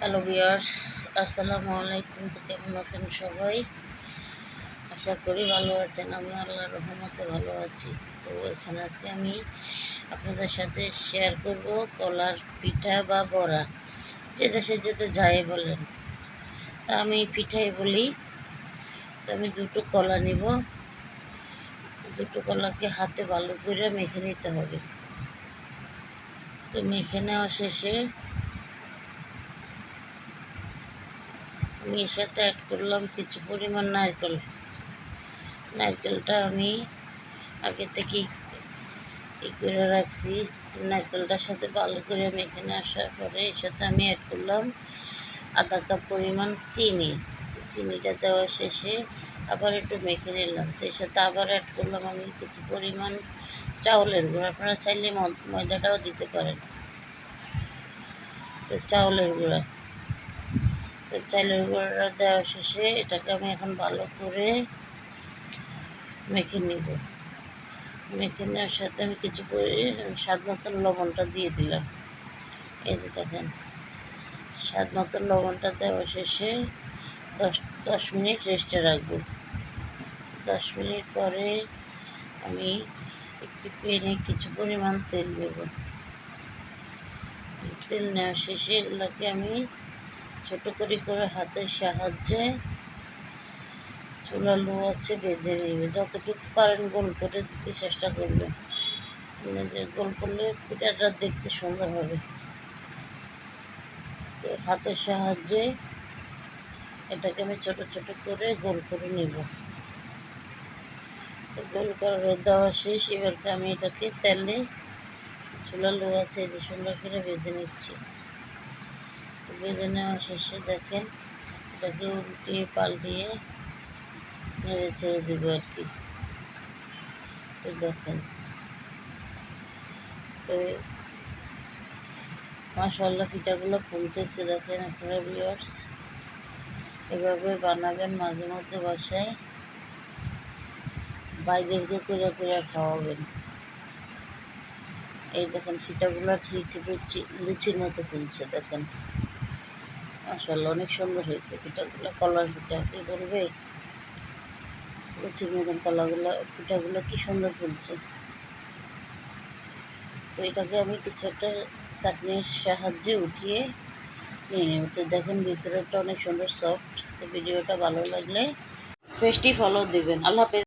Hello বিয়ার্স আসসালামু আলাইকুম। তো কেমন আছেন সবাই? আশা করি ভালো আছেন। আমি আল্লাহ রহমতে ভালো আছি। তো এখানে আজকে আমি আপনাদের সাথে শেয়ার করব কলার পিঠা বা বড়া। যে দেশে যেতে যায় বলেন। তা আমি পিঠাই বলি। তো আমি দুটো কলা নিব। দুটো কলাকে হাতে ভালো করে মেখে নিতে হবে। তো মেখে নেওয়া শেষে এর সাথে অ্যাড করলাম, কিছু পরিমাণ নারকেল। নারকেলটা আমি আগে থেকেই ই করে রাখছি। নারকেলটার সাথে ভালো করে মেখে নিয়ে আসার পরে এর সাথে আমি অ্যাড করলাম আধা কাপ পরিমাণ চিনি। চিনিটা দেওয়া শেষে আবার একটু মেখে নিলাম। তো এর সাথে আবার অ্যাড করলাম আমি কিছু পরিমাণ চাউলের গুঁড়ো। আপনারা চাইলে ময়দাটাও দিতে পারেন। তো চাউলের গুঁড়া। তো চালের গুঁড়োটা দেওয়া শেষে এটাকে আমি এখন ভালো করে মেখে নিব। মেখে নেওয়ার সাথে আমি কিছু স্বাদ মতন লবণটা দিয়ে দিলাম। এই যে দেখেন, স্বাদ মতন লবণটা দেওয়া শেষে দশ দশ মিনিট রেস্টে রাখব। দশ মিনিট পরে আমি একটি পেনে কিছু পরিমাণ তেল দেব। তেল নেওয়া শেষে এগুলোকে আমি ছোট করে করে হাতের সাহায্যে চুলা লো আছে বেজে নেবে। যতটুকু পারেন গোল করে দিতে চেষ্টা করবেন। মানে গোল করলে পিঠাটা দেখতে সুন্দর হবে। তো হাতের সাহায্যে এটাকে আমি ছোট ছোট করে গোল করে নেব। তো গোল করার দেওয়া শেষ। এবারকে আমি এটাকে তেলে চুলা লো আছে যে সুন্দর করে বেজে নিচ্ছি। বেজে নেওয়া শেষে দেখেন, এটাকে উল্টিয়ে পাল্টিয়ে নেড়ে ছেড়ে দেবো আর কি। দেখেন। তো মাসাল্লাহ পিঠাগুলো ফুলতেছে দেখেন আপনারা ভিওর্স এভাবে বানাবেন মাঝে মধ্যে বাসায়। বাইরেকে করে করে খাওয়াবেন। এই দেখেন ফিটাগুলো ঠিক লুচি লুচির মতো ফুলছে দেখেন। মাসাল্লাহ অনেক সুন্দর হয়েছে। পিঠাগুলো কলার পিঠা কি বলবে? লুচির মতন কলাগুলো, পিঠাগুলো কি সুন্দর ফুলছে। তো এটাকে আমি কিছু একটা চাটনির সাহায্যে উঠিয়ে নিয়ে নেব। তো দেখেন ভিতরেটা অনেক সুন্দর সফট তো ভিডিওটা ভালো লাগলে পেস্টি ফলো দেবেন। আল্লাহ